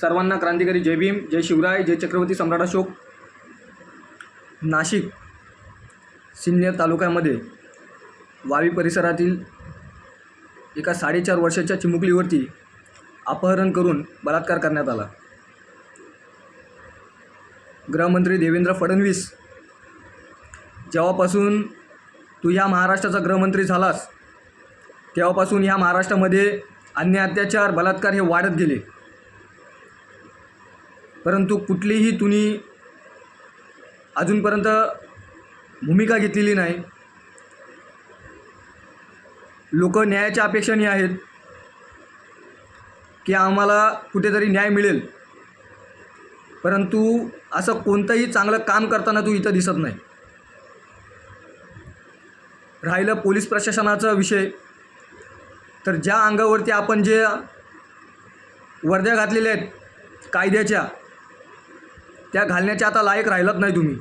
सर्वांना क्रांतिकारी जय भीम जय शिवराय जय चक्रवर्ती सम्राट अशोक. नाशिक सिन्नर तालुक्यामध्ये वावी परिसरातील एका साडेचार वर्षाच्या चिमुकलीवरती अपहरण करून बलात्कार करण्यात आला. गृहमंत्री देवेंद्र फडणवीस जेव्हापासून तू ह्या महाराष्ट्राचा गृहमंत्री झालास तेव्हापासून ह्या महाराष्ट्रामध्ये अन्य अत्याचार बलात्कार हे वाढत गेले. परंतु कुठलीही तुम्ही अजूनपर्यंत भूमिका घेतलेली नाही. लोक न्यायाच्या अपेक्षाने आहेत की आम्हाला कुठेतरी न्याय मिळेल. परंतु असं कोणतंही चांगलं काम करताना तू इथं दिसत नाही. राहिलं पोलीस प्रशासनाचा विषय तर ज्या अंगावरती आपण जे वर्द्या घातलेल्या आहेत कायद्याच्या त्या घालण्याच्या आता लायक राहिलात नाही तुम्ही.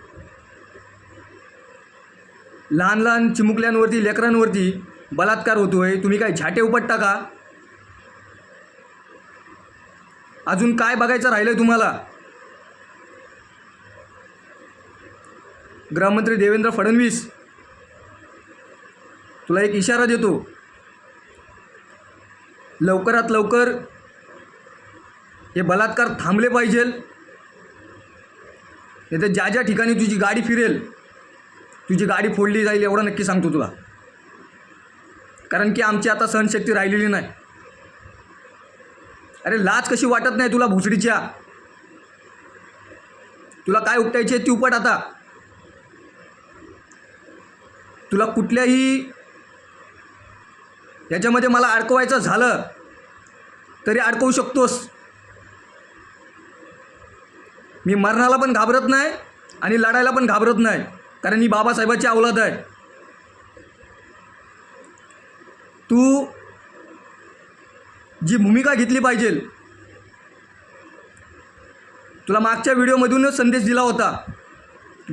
लहान लहान चिमुकल्यांवरती लेकरांवरती बलात्कार होतो आहे तुम्ही काय झाटे उपटता का? अजून काय बघायचं राहिलं आहे तुम्हाला? गृहमंत्री देवेंद्र फडणवीस तुला एक इशारा देतो. लवकरात लवकर हे बलात्कार थांबले पाहिजेल. नाही तर ज्या ज्या ठिकाणी तुझी गाडी फिरेल तुझी गाडी फोडली जाईल एवढं नक्की सांगतो तुला. कारण की आमची आता सहनशक्ती राहिलेली नाही. अरे लाज कशी वाटत नाही तुला भुसडीच्या. तुला काय उपटायचे ती उपट आता. तुला कुठल्याही याच्यामध्ये मला अडकवायचं झालं तरी अडकवू शकतोस. मी मरणाला पण घाबरत नाही आणि लढायला पण घाबरत नाही. कारण मी बाबासाहेबाची अवलाद आहे. तू जी भूमिका घेतली पाहिजे तुला मागच्या व्हिडिओमधूनच संदेश दिला होता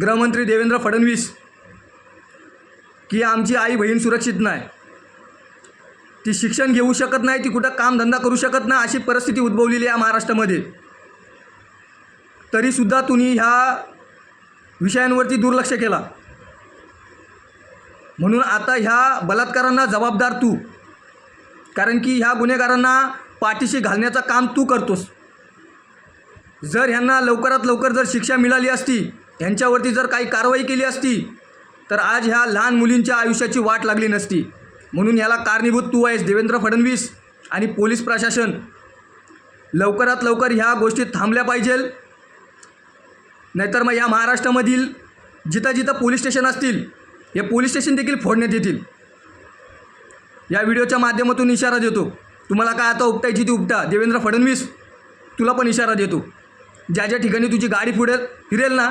गृहमंत्री देवेंद्र फडणवीस की आमची आई बहीण सुरक्षित नाही. ती शिक्षण घेऊ शकत नाही ती कुठं कामधंदा करू शकत नाही अशी परिस्थिती उद्भवलेली आहे महाराष्ट्रामध्ये. तरीसुद्धा तुम्ही ह्या विषयांवरती दुर्लक्ष केला. म्हणून आता ह्या बलात्कारांना जबाबदार तू. कारण की ह्या गुन्हेगारांना पाठीशी घालण्याचं काम तू करतोस. जर ह्यांना लवकरात लवकर जर शिक्षा मिळाली असती ह्यांच्यावरती जर काही कारवाई केली असती तर आज ह्या लहान मुलींच्या आयुष्याची वाट लागली नसती. म्हणून ह्याला कारणीभूत तू आहेस देवेंद्र फडणवीस आणि पोलीस प्रशासन. लवकरात लवकर ह्या गोष्टी थांबल्या पाहिजेल. नाहीतर मग या महाराष्ट्रामधील जिथं जिथं पोलीस स्टेशन असतील हे पोलीस स्टेशन देखील फोडण्यात येतील. या व्हिडिओच्या माध्यमातून इशारा देतो. तुम्हाला काय आता उपटायची ती उपटा. देवेंद्र फडणवीस तुला पण इशारा देतो. ज्या ज्या ठिकाणी तुझी गाडी फुडेल फिरेल ना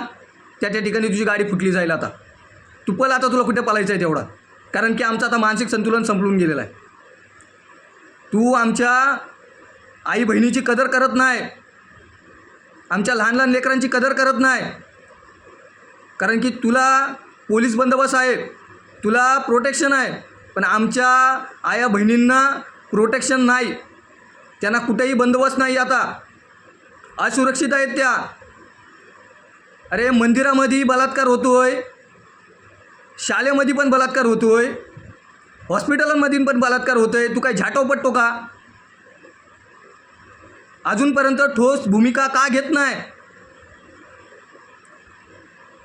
त्या त्या ठिकाणी तुझी गाडी फुटली जाईल आता. तू पल आता तुला कुठे पलायचं आहे तेवढा. कारण की आमचं आता मानसिक संतुलन संपलून गेलेलं आहे. तू आमच्या आई बहिणीची कदर करत नाही. आमच्या लहान लहान लेकरांची कदर करत नाही. कारण की तुला पोलीस बंदोबस्त आहे. तुला प्रोटेक्शन आहे. पण आमच्या आया बहिणींना प्रोटेक्शन नाही. त्यांना कुठेही बंदोबस्त नाही आता. असुरक्षित आहेत त्या. अरे मंदिरामध्ये बलात्कार होतो आहे शाळेमध्ये पण बलात्कार होतो आहे हॉस्पिटलांमध्ये पण बलात्कार होतो आहे तू काय झाटाव पडतो का? अजूनपर्यंत ठोस भूमिका का घेत नाही?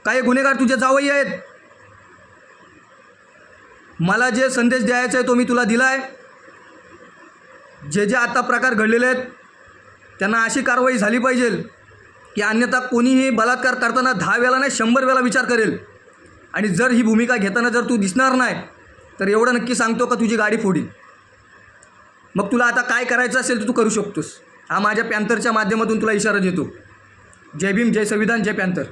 काही गुन्हेगार तुझे जावई आहेत. मला जे संदेश द्यायचा आहे तो मी तुला दिला आहे जे जे आता प्रकार घडलेले आहेत त्यांना अशी कारवाई झाली पाहिजे की अन्यथा कोणीही बलात्कार करताना दहा वेळा नाही शंभर वेळा विचार करेल. आणि जर ही भूमिका घेताना जर तू दिसणार नाही तर एवढं नक्की सांगतो का तुझी गाडी फोडील मग तुला आता काय करायचं असेल तर तू करू शकतोस. हा माझ्या पॅन्थरच्या माध्यमातून तुला इशारा देतो. जय भीम जय संविधान जय पॅन्थर.